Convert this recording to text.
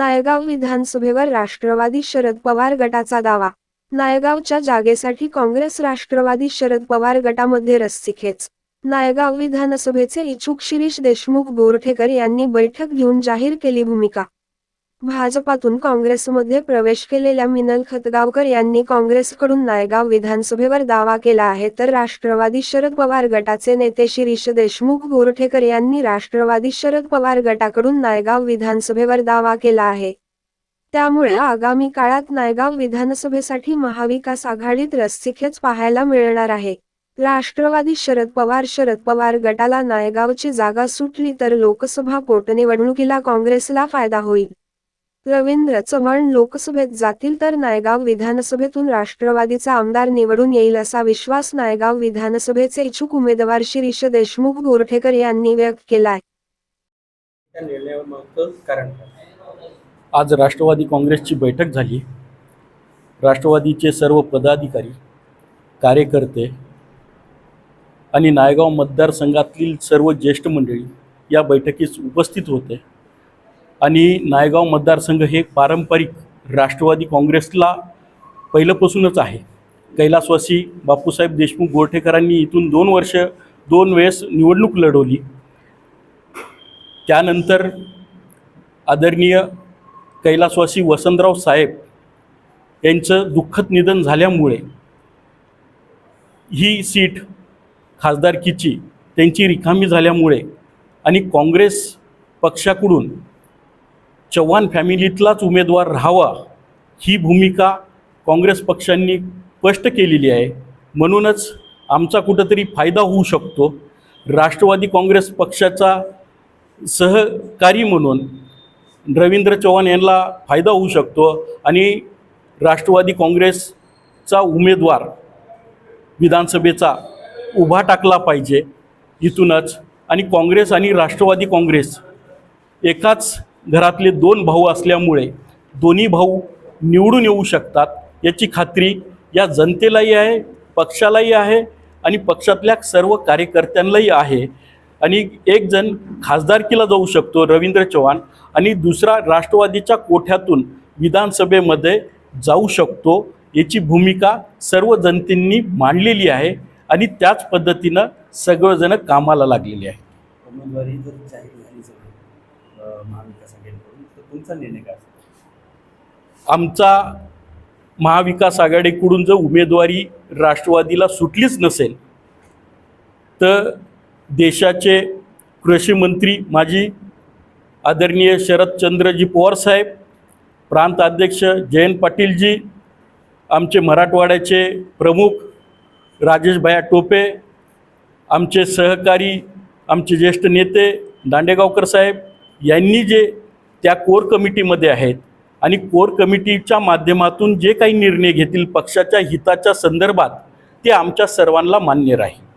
नायगाव विधानसभेवर राष्ट्रवादी शरद पवार गटाचा दावा. नायगावच्या जागेसाठी काँग्रेस राष्ट्रवादी शरद पवार गटामध्ये रस्सीखेच. नायगाव विधानसभेचे इच्छुक शिरीष देशमुख बोरठेकर यांनी बैठक घेऊन जाहीर केली भूमिका. भाजपातून काँग्रेसमध्ये प्रवेश केलेल्या मिनल खतगावकर यांनी काँग्रेसकडून नायगाव विधानसभेवर दावा केला आहे तर राष्ट्रवादी शरद पवार गटाचे नेते शिरीष देशमुख बोरठेकर यांनी राष्ट्रवादी शरद पवार गटाकडून नायगाव विधानसभेवर दावा केला आहे. त्यामुळे आगामी काळात नायगाव विधानसभेसाठी महाविकास आघाडीत रस्सीखेच पाहायला मिळणार आहे. राष्ट्रवादी शरद पवार शरद पवार गटाला नायगावची जागा सुटली तर लोकसभा पोटनिवडणुकीला काँग्रेसला फायदा होईल. रवींद्र चव्हाण लोकसभेत जातील तर नायगाव विधानसभेतून राष्ट्रवादीचा आमदार निवडून येईल असा विश्वास नायगाव विधानसभेचे इच्छुक उमेदवार शिरीष देशमुख गोरठेकर यांनी व्यक्त कारण काय? आज राष्ट्रवादी काँग्रेसची बैठक झाली. राष्ट्रवादीचे सर्व पदाधिकारी कार्यकर्ते आणि नायगाव मतदारसंघातील सर्व ज्येष्ठ मंडळी या बैठकीस उपस्थित होते. आणि नायगाव मतदारसंघ हे पारंपरिक राष्ट्रवादी काँग्रेसला पहिल्यापासूनच आहे. कैलासवासी बापूसाहेब देशमुख गोरठेकरांनी इथून दोन वर्ष दोन वेळेस निवडणूक लढवली. त्यानंतर आदरणीय कैलासवासी वसंतराव साहेब यांचं दुःखद निधन झाल्यामुळे ही सीट खासदारकीची त्यांची रिकामी झाल्यामुळे आणि काँग्रेस पक्षाकडून चव्हाण फॅमिलीतलाच उमेदवार राहावा ही भूमिका काँग्रेस पक्षांनी स्पष्ट केलेली आहे. म्हणूनच आमचा कुठंतरी फायदा होऊ शकतो. राष्ट्रवादी काँग्रेस पक्षाचा सहकारी म्हणून रवींद्र चव्हाण यांना फायदा होऊ शकतो आणि राष्ट्रवादी काँग्रेसचा उमेदवार विधानसभेचा उभा टाकला पाहिजे इथूनच. आणि काँग्रेस आणि राष्ट्रवादी काँग्रेस एकाच घरातले दोन भाऊ असल्यामुळे दोन्ही भाऊ निवडून येऊ शकतात. याची खात्री या जनतेलाही आहे पक्षालाही आहे आणि पक्षातल्या सर्व कार्यकर्त्यांनाही आहे. आणि एक जण खासदारकीला जाऊ शकतो रवींद्र चव्हाण आणि दुसरा राष्ट्रवादीच्या कोठ्यातून विधानसभेमध्ये जाऊ शकतो. याची भूमिका सर्व जनतेंनी मांडलेली आहे आणि त्याच पद्धतीनं सगळंजणं कामाला लागलेले आहे महाविकास आघाडीकडून तर तुमचा निर्णय काय असेल? आमचा महाविकास आघाडीकडून जर उमेदवारी राष्ट्रवादीला सुटलीच नसेल तर देशाचे कृषी मंत्री माजी आदरणीय शरदचंद्रजी पवारसाहेब प्रांत अध्यक्ष जयंत पाटीलजी आमचे मराठवाड्याचे प्रमुख राजेशभाया टोपे आमचे सहकारी आमचे ज्येष्ठ नेते दांडेगावकर साहेब यांनी जे त्या कोर कमिटीमध्ये आहेत आणि कोर कमिटीच्या माध्यमातून जे काही निर्णय घेतील पक्षाच्या हिताच्या संदर्भात ते आमच्या सर्वांना मान्य राहील.